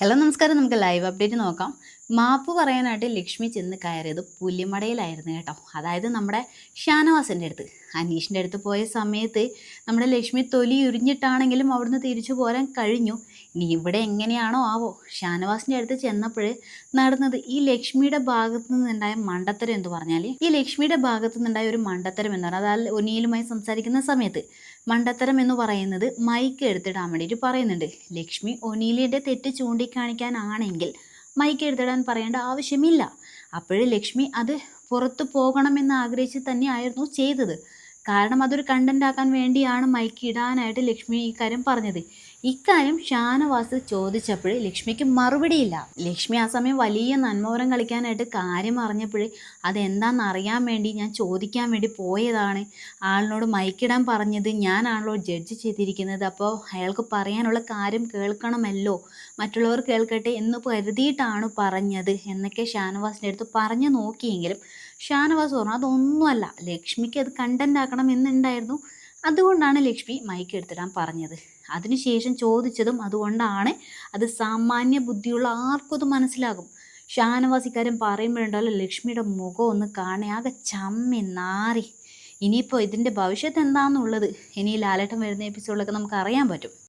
Hello നമസ്കാരം നമുക്ക് live update നോക്കാം. മാപ്പ് പറയാനായിട്ട് ലക്ഷ്മി ചെന്ന് കയറിയത് പുലിമടയിലായിരുന്നു കേട്ടോ. അതായത് നമ്മുടെ ഷാനവാസിന്റെ അടുത്ത്. അനീഷിന്റെ അടുത്ത് പോയ സമയത്ത് നമ്മുടെ ലക്ഷ്മി തൊലി ഉരിഞ്ഞിട്ടാണെങ്കിലും അവിടുന്ന് തിരിച്ചു പോരാൻ കഴിഞ്ഞു. ഇനി ഇവിടെ എങ്ങനെയാണോ ആവോ? ഷാനവാസിന്റെ അടുത്ത് ചെന്നപ്പോൾ നടന്നത് ഈ ലക്ഷ്മിയുടെ ഭാഗത്ത് നിന്നുണ്ടായ മണ്ടത്തരം എന്ന് പറഞ്ഞാൽ ഈ ലക്ഷ്മിയുടെ ഭാഗത്തു നിന്നുണ്ടായ ഒരു മണ്ടത്തരം എന്ന് പറഞ്ഞാൽ അതായത് ഒനിയിലുമായി സംസാരിക്കുന്ന സമയത്ത് മണ്ടത്തരം എന്ന് പറയുന്നത് മൈക്ക് എടുത്തിടാൻ വേണ്ടിയിട്ട് പറയുന്നുണ്ട്. ലക്ഷ്മി ഒനീലിന്റെ തെറ്റ് ചൂണ്ടിക്കാണിക്കാനാണെങ്കിൽ മൈക്ക് എടുത്തിടാൻ പറയേണ്ട ആവശ്യമില്ല. അപ്പോഴേ ലക്ഷ്മി അത് പുറത്തു പോകണമെന്ന് ആഗ്രഹിച്ച് തന്നെയായിരുന്നു ചെയ്തത്. കാരണം അതൊരു കണ്ടന്റ് ആക്കാൻ വേണ്ടിയാണ് മൈക്ക് ഇടാനായിട്ട് ലക്ഷ്മി ഇക്കാര്യം പറഞ്ഞത്. ഇക്കാര്യം ഷാനവാസ് ചോദിച്ചപ്പോൾ ലക്ഷ്മിക്ക് മറുപടിയില്ല. ലക്ഷ്മി ആ സമയം വലിയ നന്മോരം കളിക്കാനായിട്ട് കാര്യം അറിഞ്ഞപ്പോൾ അതെന്താണെന്ന് അറിയാൻ വേണ്ടി ഞാൻ ചോദിക്കാൻ വേണ്ടി പോയതാണ്. ആളിനോട് മൈക്കിടാൻ പറഞ്ഞത് ഞാനാണല്ലോ ജഡ്ജ് ചെയ്തിരിക്കുന്നത്. അപ്പോൾ അയാൾക്ക് പറയാനുള്ള കാര്യം കേൾക്കണമല്ലോ. മറ്റുള്ളവർ കേൾക്കട്ടെ എന്ന് കരുതിയിട്ടാണ് പറഞ്ഞത് എന്നൊക്കെ ഷാനവാസിന്റെ അടുത്ത് പറഞ്ഞു നോക്കിയെങ്കിലും ഷാനവാസ് പറഞ്ഞു അതൊന്നുമല്ല ലക്ഷ്മിക്ക് അത് കണ്ടന്റ് ആക്കണം എന്നുണ്ടായിരുന്നു. അതുകൊണ്ടാണ് ലക്ഷ്മി മൈക്ക് എടുത്തിടാൻ പറഞ്ഞത്. അതിനുശേഷം ചോദിച്ചതും അതുകൊണ്ടാണ് അത് സാമാന്യ ബുദ്ധിയുള്ള ആർക്കും അത് മനസ്സിലാകും. ഷാനവാസ് ഇക്കാര്യം പറയുമ്പോഴുണ്ടല്ലോ ലക്ഷ്മിയുടെ മുഖം ഒന്ന് കാണേ ആകെ ചമ്മി നാറി. ഇനിയിപ്പോൾ ഇതിന്റെ ഭവിഷ്യത്ത് എന്താണെന്നുള്ളത് ഇനി ലാലേട്ടൻ വരുന്ന എപ്പിസോഡിലൊക്കെ നമുക്ക് അറിയാൻ പറ്റും.